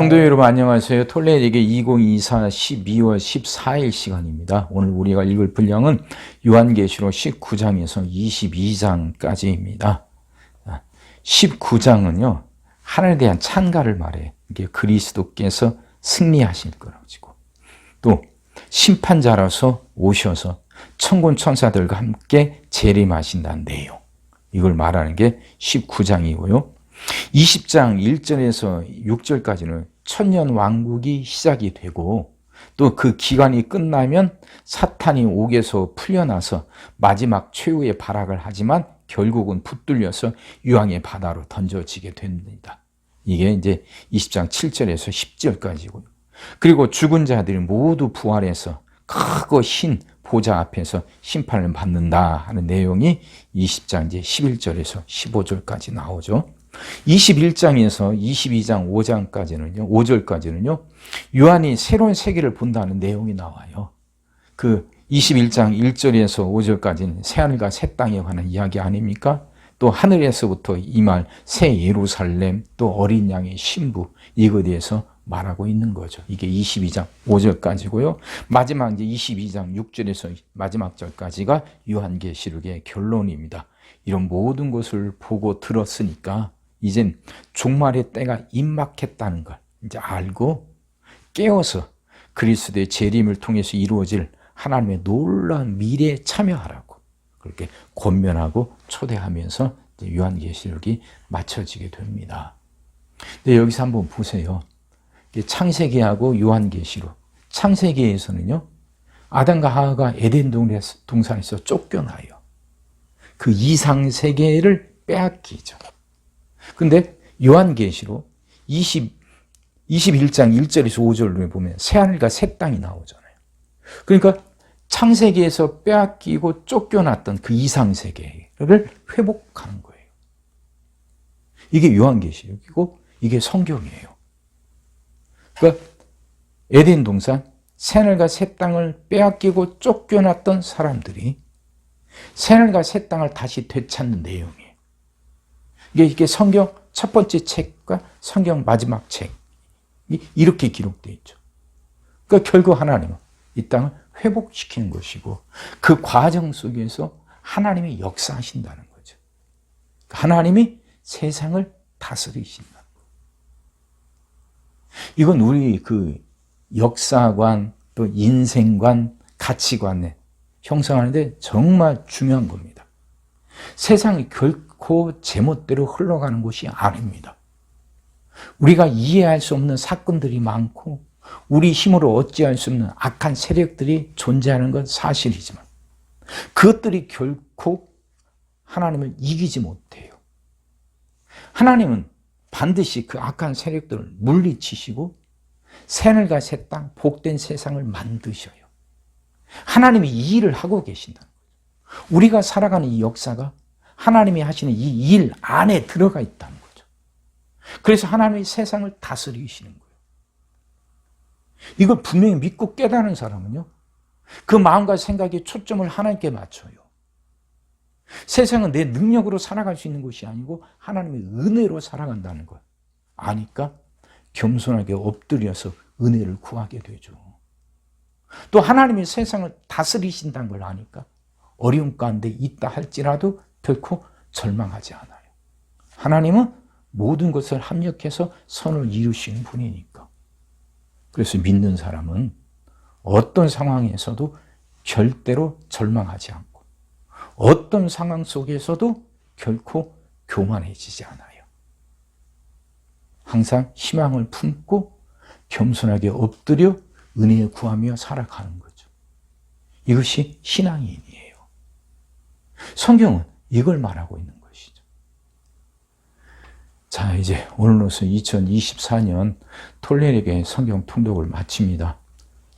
성도 여러분 안녕하세요. 톨레에게 2024 12월 14일 시간입니다. 오늘 우리가 읽을 분량은 요한계시록 19장에서 22장까지입니다. 19장은요. 하늘에 대한 찬가를 말해. 이게 그리스도께서 승리하실 거라고. 또 심판자라서 오셔서 천군 천사들과 함께 재림하신다는 내용. 이걸 말하는 게 19장이고요. 20장 1절에서 6절까지는 천년 왕국이 시작이 되고 또 그 기간이 끝나면 사탄이 옥에서 풀려나서 마지막 최후의 발악을 하지만 결국은 붙들려서 유황의 바다로 던져지게 됩니다. 이게 이제 20장 7절에서 10절까지고요. 그리고 죽은 자들이 모두 부활해서 크고 흰 보좌 앞에서 심판을 받는다 하는 내용이 20장 이제 11절에서 15절까지 나오죠. 21장에서 22장 5장까지는요, 5절까지는요, 요한이 새로운 세계를 본다는 내용이 나와요. 그 21장 1절에서 5절까지는 새하늘과 새 땅에 관한 이야기 아닙니까? 또 하늘에서부터 임할 새 예루살렘, 또 어린 양의 신부, 이거에 대해서 말하고 있는 거죠. 이게 22장 5절까지고요. 마지막 이제 22장 6절에서 마지막 절까지가 요한계시록의 결론입니다. 이런 모든 것을 보고 들었으니까 이젠 종말의 때가 임박했다는 걸 이제 알고 깨어서 그리스도의 재림을 통해서 이루어질 하나님의 놀라운 미래에 참여하라고 그렇게 권면하고 초대하면서 요한계시록이 맞춰지게 됩니다. 근데 여기서 한번 보세요. 창세기하고 요한계시록. 창세기에서는요, 아담과 하와가 에덴 동산에서 쫓겨나요. 그 이상 세계를 빼앗기죠. 근데 요한계시록 20 21장 1절에서 5절로 보면 새 하늘과 새 땅이 나오잖아요. 그러니까 창세기에서 빼앗기고 쫓겨났던 그 이상 세계를 회복하는 거예요. 이게 요한계시록이고 이게 성경이에요. 그러니까 에덴 동산 새하늘과 새 땅을 빼앗기고 쫓겨났던 사람들이 새하늘과 새 땅을 다시 되찾는 내용이에요. 이게, 이게 성경 첫 번째 책과 성경 마지막 책. 이렇게 기록되어 있죠. 그러니까 결국 하나님은 이 땅을 회복시키는 것이고 그 과정 속에서 하나님이 역사하신다는 거죠. 하나님이 세상을 다스리신다. 이건 우리 그 역사관 또 인생관 가치관에 형성하는데 정말 중요한 겁니다. 세상이 결 결코 제멋대로 흘러가는 것이 아닙니다. 우리가 이해할 수 없는 사건들이 많고 우리 힘으로 어찌할 수 없는 악한 세력들이 존재하는 건 사실이지만 그것들이 결코 하나님을 이기지 못해요. 하나님은 반드시 그 악한 세력들을 물리치시고 새늘과 새 땅, 복된 세상을 만드셔요. 하나님이 이 일을 하고 계신다는 거죠. 우리가 살아가는 이 역사가 하나님이 하시는 이 일 안에 들어가 있다는 거죠. 그래서 하나님이 세상을 다스리시는 거예요. 이걸 분명히 믿고 깨닫는 사람은요, 그 마음과 생각에 초점을 하나님께 맞춰요. 세상은 내 능력으로 살아갈 수 있는 것이 아니고 하나님의 은혜로 살아간다는 걸 아니까 겸손하게 엎드려서 은혜를 구하게 되죠. 또 하나님이 세상을 다스리신다는 걸 아니까 어려움 가운데 있다 할지라도 결코 절망하지 않아요. 하나님은 모든 것을 합력해서 선을 이루시는 분이니까. 그래서 믿는 사람은 어떤 상황에서도 절대로 절망하지 않고 어떤 상황 속에서도 결코 교만해지지 않아요. 항상 희망을 품고 겸손하게 엎드려 은혜 구하며 살아가는 거죠. 이것이 신앙인이에요. 성경은 이걸 말하고 있는 것이죠. 자, 이제 오늘로서 2024년 톨레에게 성경 통독을 마칩니다.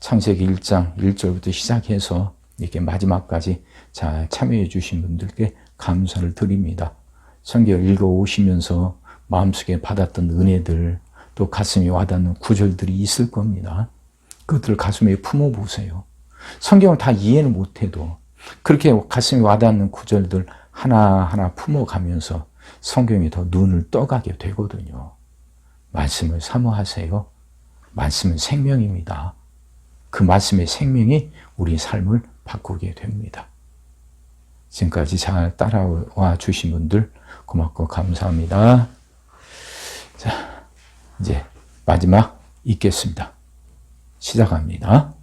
창세기 1장 1절부터 시작해서 이렇게 마지막까지 잘 참여해 주신 분들께 감사를 드립니다. 성경 읽어 오시면서 마음속에 받았던 은혜들 또 가슴에 와닿는 구절들이 있을 겁니다. 그것들을 가슴에 품어 보세요. 성경을 다 이해는 못해도 그렇게 가슴에 와닿는 구절들 하나하나 품어가면서 성경이 더 눈을 떠가게 되거든요. 말씀을 사모하세요. 말씀은 생명입니다. 그 말씀의 생명이 우리 삶을 바꾸게 됩니다. 지금까지 잘 따라와 주신 분들 고맙고 감사합니다. 자, 이제 마지막 읽겠습니다. 시작합니다.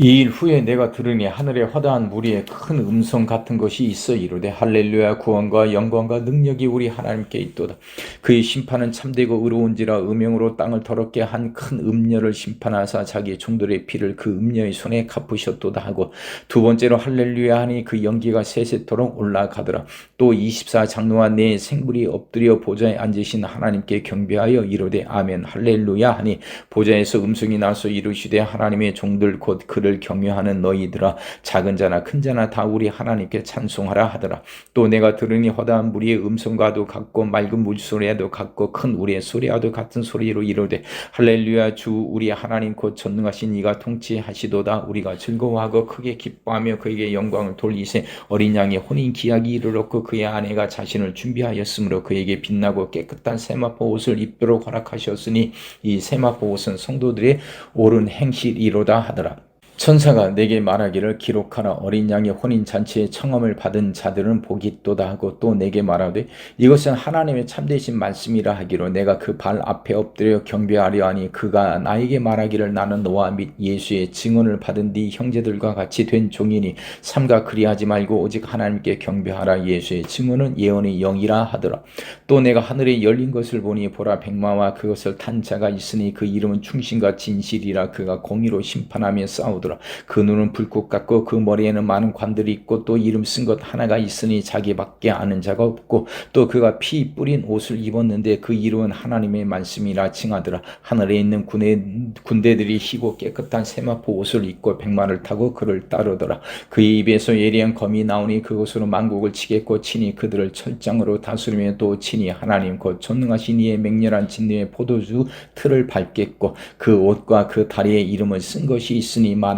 이 일 후에 내가 들으니 하늘에 허다한 무리의 큰 음성 같은 것이 있어 이르되 할렐루야 구원과 영광과 능력이 우리 하나님께 있도다. 그의 심판은 참되고 의로운지라 음영으로 땅을 더럽게 한 큰 음녀를 심판하사 자기 종들의 피를 그 음녀의 손에 갚으셨도다 하고 두 번째로 할렐루야 하니 그 연기가 세세토록 올라가더라. 또 24장로와 네 생물이 엎드려 보좌에 앉으신 하나님께 경배하여 이르되 아멘 할렐루야 하니 보좌에서 음성이 나서 이르시되 하나님의 종들 곧 그를 경외하는 너희들아 작은 자나 큰 자나 다 우리 하나님께 찬송하라 하더라. 또 내가 들으니 허다한 무리의 음성과도 같고 맑은 물소리와도 같고 큰 우리의 소리와도 같은 소리로 이르되 할렐루야 주 우리 하나님 곧 전능하신 이가 통치하시도다. 우리가 즐거워하고 크게 기뻐하며 그에게 영광을 돌리세 어린 양의 혼인 기약이 이르렀고 그의 아내가 자신을 준비하였으므로 그에게 빛나고 깨끗한 세마포 옷을 입도록 허락하셨으니 이 세마포 옷은 성도들의 옳은 행실이로다 하더라 천사가 내게 말하기를 기록하라. 어린 양의 혼인 잔치에 청함을 받은 자들은 복이 있도다 하고 또 내게 말하되 이것은 하나님의 참되신 말씀이라 하기로 내가 그 발 앞에 엎드려 경배하려 하니 그가 나에게 말하기를 나는 너와 및 예수의 증언을 받은 네 형제들과 같이 된 종이니 삼가 그리하지 말고 오직 하나님께 경배하라. 예수의 증언은 예언의 영이라 하더라. 또 내가 하늘에 열린 것을 보니 보라 백마와 그것을 탄 자가 있으니 그 이름은 충신과 진실이라. 그가 공의로 심판하며 싸우더라 하더라. 그 눈은 불꽃 같고 그 머리에는 많은 관들이 있고 또 이름 쓴 것 하나가 있으니 자기밖에 아는 자가 없고 또 그가 피 뿌린 옷을 입었는데 그 이름은 하나님의 말씀이라 칭하더라. 하늘에 있는 군대, 군대들이 희고 깨끗한 세마포 옷을 입고 백마를 타고 그를 따르더라. 그의 입에서 예리한 검이 나오니 그것으로 만국을 치겠고 친히 그들을 철장으로 다스리며 또 친히 하나님 곧 전능하신 이의 맹렬한 진리의 포도주 틀을 밟겠고 그 옷과 그 다리에 이름을 쓴 것이 있으니 만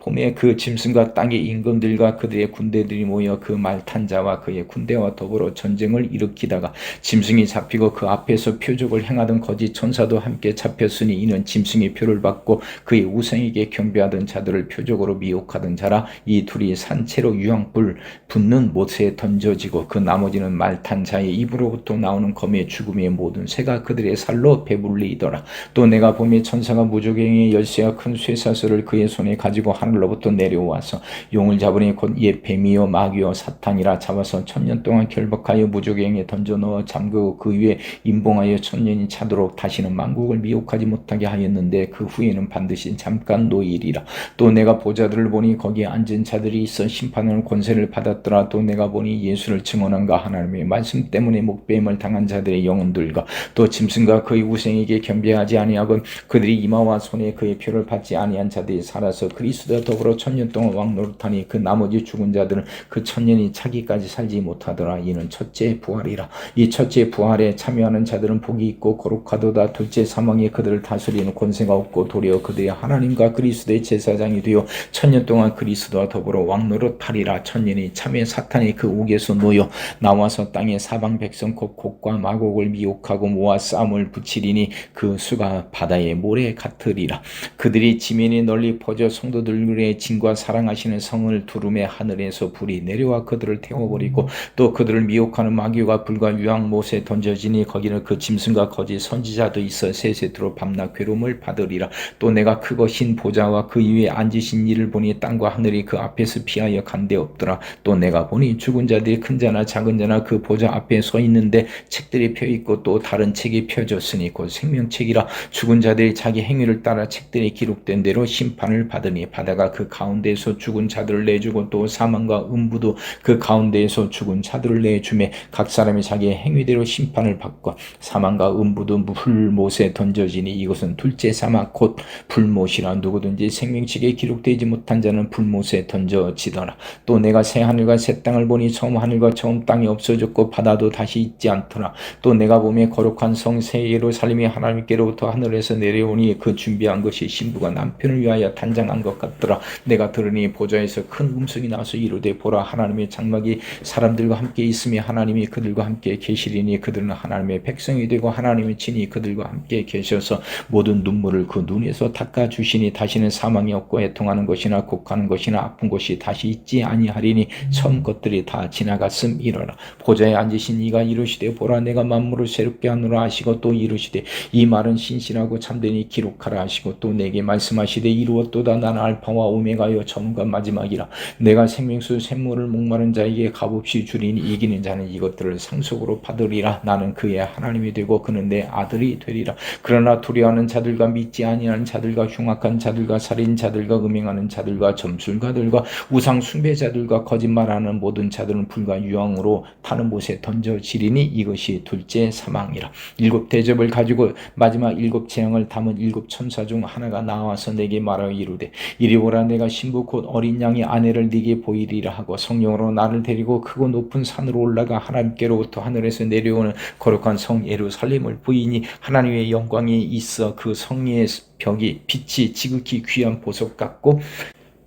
봄에 그 짐승과 땅의 임금들과 그들의 군대들이 모여 그 말탄 자와 그의 군대와 더불어 전쟁을 일으키다가 짐승이 잡히고 그 앞에서 표적을 행하던 거짓 천사도 함께 잡혔으니 이는 짐승의 표를 받고 그의 우상에게 경배하던 자들을 표적으로 미혹하던 자라 이 둘이 산채로 유황불 붙는 못에 던져지고 그 나머지는 말탄 자의 입으로부터 나오는 검의 죽음의 모든 새가 그들의 살로 배불리더라. 또 내가 봄에 천사가 무조갱의 열쇠와 큰 쇠사슬을 그의 손에 가지고 한 하늘로부터 내려와서 용을 잡으니 곧옛 뱀이요 마귀요 사탄이라 잡아서 천년 동안 결박하여 무조갱에 던져 넣어 잠그고 그 위에 임봉하여 천년이 차도록 다시는 만국을 미혹하지 못하게 하였는데 그 후에는 반드시 잠깐 노일이라. 또 내가 보자들을 보니 거기에 앉은 자들이 있어 심판을 권세를 받았더라. 또 내가 보니 예수를 증언한가 하나님의 말씀 때문에 목배임을 당한 자들의 영혼들과 또 짐승과 그의 우생에게 겸비하지 아니하고 그들이 이마와 손에 그의 표를 받지 아니한 자들이 살아서 그리스도 더불어 천년 동안 왕노릇하니 그 나머지 죽은 자들은 그 천년이 차기까지 살지 못하더라. 이는 첫째 부활이라. 이 첫째 부활에 참여하는 자들은 복이 있고 거룩하도다. 둘째 사망에 그들을 다스리는 권세가 없고 도리어 그들이 하나님과 그리스도의 제사장이 되어 천년 동안 그리스도와 더불어 왕노릇하리라. 천년이 참여 사탄이 그 옥에서 놓여 나와서 땅의 사방 백성 곧 곡과 마곡을 미혹하고 모아 싸움을 붙이리니 그 수가 바다의 모래 같으리라. 그들이 지면이 널리 퍼져 성도들 그의 진과 사랑하시는 성을 두름에 하늘에서 불이 내려와 그들을 태워버리고 또 그들을 미혹하는 마귀와 불과 유황못에 던져지니 거기는 그 짐승과 거짓 선지자도 있어 세세토록 밤낮 괴로움을 받으리라. 또 내가 크고 흰 보좌와 그 위에 앉으신 이를 보니 땅과 하늘이 그 앞에서 피하여 간데 없더라. 또 내가 보니 죽은 자들이 큰 자나 작은 자나 그 보좌 앞에 서 있는데 책들이 펴 있고 또 다른 책이 펴졌으니 곧 생명책이라. 죽은 자들이 자기 행위를 따라 책들에 기록된 대로 심판을 받으니 바다가 자가 그 가운데에서 죽은 자들을 내주고 또 사망과 음부도 그 가운데에서 죽은 자들을 내주매 각 사람이 자기의 행위대로 심판을 받고 사망과 음부도 불못에 던져지니 이것은 둘째 사막 곧 불못이라 누구든지 생명책에 기록되지 못한 자는 불못에 던져지더라. 또 내가 새 하늘과 새 땅을 보니 처음 하늘과 처음 땅이 없어졌고 바다도 다시 있지 않더라. 또 내가 보며 거룩한 성새 예루살렘이 하나님께로부터 하늘에서 내려오니 그 준비한 것이 신부가 남편을 위하여 단장한 것 같더라 내가 들으니 보좌에서 큰 음성이 나서 이르되 보라 하나님의 장막이 사람들과 함께 있으며 하나님이 그들과 함께 계시리니 그들은 하나님의 백성이 되고 하나님의 친히 그들과 함께 계셔서 모든 눈물을 그 눈에서 닦아 주시니 다시는 사망이 없고 애통하는 것이나 곡하는 것이나 아픈 것이 다시 있지 아니하리니 처음 것들이 다 지나갔음 이러라. 보좌에 앉으신 이가 이르시되 보라 내가 만물을 새롭게 하노라 하시고 또 이르시되 이 말은 신실하고 참되니 기록하라 하시고 또 내게 말씀하시되 이루었도다. 나는 알파와 오메가여 처음과 마지막이라. 내가 생명수 샘물을 목마른 자에게 값없이 주리니 이기는 자는 이것들을 상속으로 받으리라. 나는 그의 하나님이 되고 그는 내 아들이 되리라. 그러나 두려워하는 자들과 믿지 아니하는 자들과 흉악한 자들과 살인 자들과 음행하는 자들과 점술가들과 우상 숭배자들과 거짓말하는 모든 자들은 불과 유황으로 타는 곳에 던져지리니 이것이 둘째 사망이라. 일곱 대접을 가지고 마지막 일곱 재앙을 담은 일곱 천사 중 하나가 나와서 내게 말하여 이르되 이리 오라 내가 신부 곧 어린 양의 아내를 네게 보이리라 하고 성령으로 나를 데리고 크고 높은 산으로 올라가 하나님께로부터 하늘에서 내려오는 거룩한 성 예루살렘을 보이니 하나님의 영광이 있어 그 성의 벽이 빛이 지극히 귀한 보석 같고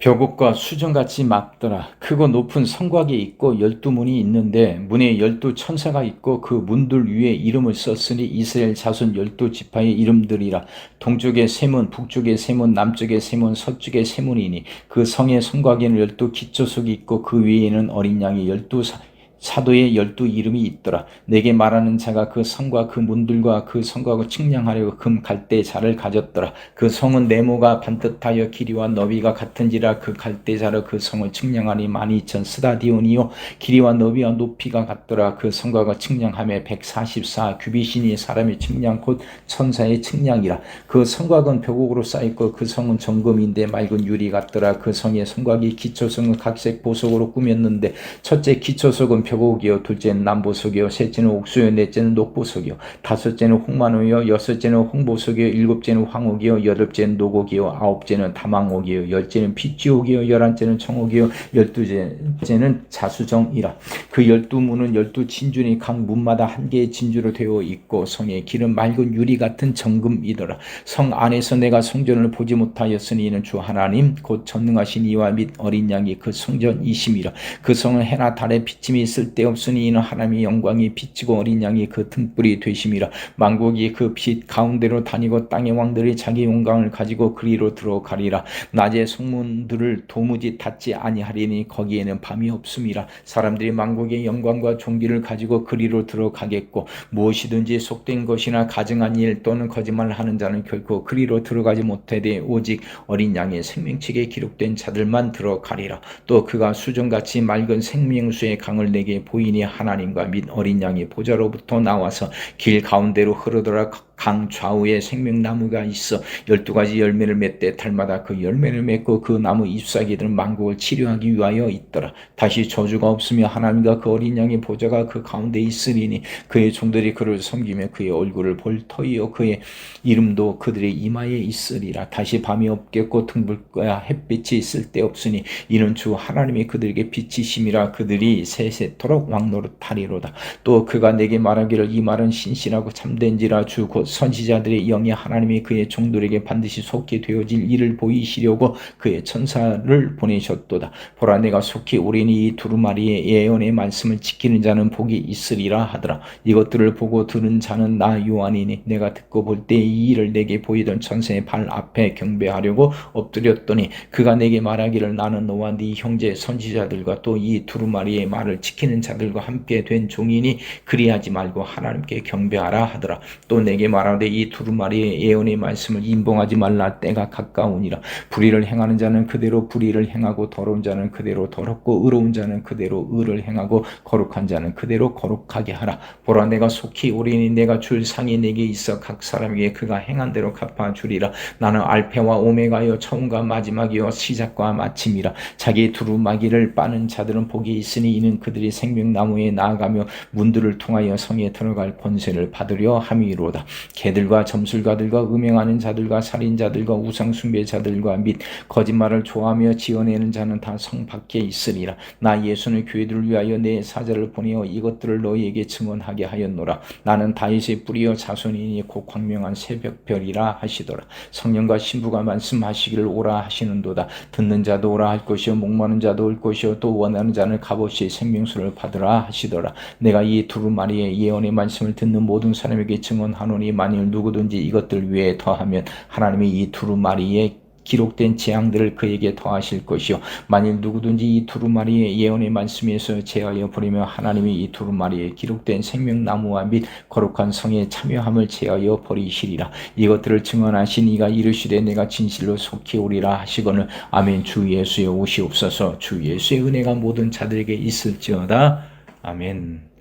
벽옥과 수정같이 막더라. 크고 높은 성곽이 있고 열두 문이 있는데 문에 열두 천사가 있고 그 문들 위에 이름을 썼으니 이스라엘 자손 열두 지파의 이름들이라. 동쪽에 세 문, 북쪽에 세 문, 남쪽에 세 문, 서쪽에 세 문이니 그 성의 성곽에는 열두 기초석이 있고 그 위에는 어린 양이 열두 사, 사도의 열두 이름이 있더라. 내게 말하는 자가 그 성과 그 문들과 그 성곽을 측량하려고 금 갈대 자를 가졌더라. 그 성은 네모가 반듯하여 길이와 너비가 같은지라 그 갈대 자로 그 성을 측량하니 만이천 스다디온이요 길이와 너비와 높이가 같더라. 그 성곽을 측량함에 144 규비신이 사람의 측량 곧 천사의 측량이라. 그 성곽은 벽옥으로 쌓였고 그 성은 정금인데 맑은 유리 같더라. 그 성의 성곽이 기초성은 각색 보석으로 꾸몄는데 첫째 기초석은 벽옥이요 둘째는 남보석이요 셋째는 옥수요 넷째는 녹보석이요 다섯째는 홍만호요 여섯째는 홍보석이요 일곱째는 황옥이요 여덟째는 노곡이요 아홉째는 다망옥이요 열째는 핏지옥이요 열한째는 청옥이요 열두째는 자수정이라. 그 열두 문은 열두 진준이 각 문마다 한 개의 진주로 되어 있고 성의 길은 맑은 유리 같은 정금이더라. 성 안에서 내가 성전을 보지 못하였으니 이는 주 하나님 곧 전능하신 이와 및 어린 양이 그 성전이심이라. 그 성은 해나 달에 비침이 쓸데없으니 이는 하나님의 영광이 비치고 어린 양이 그 등불이 되심이라. 만국이 그 빛 가운데로 다니고 땅의 왕들이 자기 영광을 가지고 그리로 들어가리라. 낮에 성문들을 도무지 닫지 아니하리니 거기에는 밤이 없음이라. 사람들이 만국의 영광과 종기를 가지고 그리로 들어가겠고 무엇이든지 속된 것이나 가증한 일 또는 거짓말을 하는 자는 결코 그리로 들어가지 못하되 오직 어린 양의 생명책에 기록된 자들만 들어가리라. 또 그가 수정같이 맑은 생명수의 강을 내게 보이니 하나님과 및 어린 양의 보좌로부터 나와서 길 가운데로 흐르더라 강 좌우에 생명나무가 있어 열두 가지 열매를 맺되 달마다 그 열매를 맺고 그 나무 잎사귀들은 만국을 치료하기 위하여 있더라. 다시 저주가 없으며 하나님과 그 어린 양의 보좌가 그 가운데 있으리니 그의 종들이 그를 섬기며 그의 얼굴을 볼 터이요 그의 이름도 그들의 이마에 있으리라. 다시 밤이 없겠고 등불과 햇빛이 있을 데 없으니 이는 주 하나님이 그들에게 빛이심이라 그들이 세세토록 왕노릇하리로다. 또 그가 내게 말하기를 이 말은 신실하고 참된지라 주곧 선지자들의 영이 하나님이 그의 종들에게 반드시 속히 되어질 일을 보이시려고 그의 천사를 보내셨도다. 보라 내가 속히 우리니 이 두루마리의 예언의 말씀을 지키는 자는 복이 있으리라 하더라. 이것들을 보고 들은 자는 나 요한이니 내가 듣고 볼 때 이 일을 내게 보이던 천사의 발 앞에 경배하려고 엎드렸더니 그가 내게 말하기를 나는 너와 네 형제 선지자들과 또 이 두루마리의 말을 지키는 자들과 함께 된 종이니 그리하지 말고 하나님께 경배하라 하더라. 또 내게 말하되 이 두루마리의 예언의 말씀을 인봉하지 말라. 때가 가까우니라. 불의를 행하는 자는 그대로 불의를 행하고 더러운 자는 그대로 더럽고 의로운 자는 그대로 의를 행하고 거룩한 자는 그대로 거룩하게 하라. 보라 내가 속히 오리니 내가 줄 상이 내게 있어 각 사람에게 그가 행한 대로 갚아 주리라. 나는 알페와 오메가여 처음과 마지막이요 시작과 마침이라. 자기 두루마기를 빠는 자들은 복이 있으니 이는 그들이 생명나무에 나아가며 문들을 통하여 성에 들어갈 권세를 받으려 함이로다 개들과 점술가들과 음행하는 자들과 살인자들과 우상숭배자들과 및 거짓말을 좋아하며 지어내는 자는 다 성 밖에 있으리라. 나 예수는 교회들을 위하여 내 사자를 보내어 이것들을 너희에게 증언하게 하였노라. 나는 다윗의 뿌리여 자손이니 곧 광명한 새벽별이라 하시더라. 성령과 신부가 말씀하시기를 오라 하시는도다. 듣는 자도 오라 할 것이요 목마른 자도 올 것이요 또 원하는 자는 값없이 생명수를 받으라 하시더라. 내가 이 두루마리의 예언의 말씀을 듣는 모든 사람에게 증언하노니 만일 누구든지 이것들 위에 더하면 하나님이 이 두루마리의 기록된 재앙들을 그에게 더하실 것이요. 만일 누구든지 이 두루마리의 예언의 말씀에서 제하여 버리며 하나님이 이 두루마리에 기록된 생명나무와 및 거룩한 성에 참여함을 제하여 버리시리라. 이것들을 증언하신 이가 이르시되 내가 진실로 속히 오리라 하시거늘 아멘. 주 예수의 옷이 없어서. 주 예수의 은혜가 모든 자들에게 있을지어다. 아멘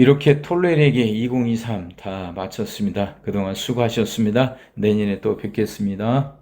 이렇게 톨레에게 2023 다 마쳤습니다. 그동안 수고하셨습니다. 내년에 또 뵙겠습니다.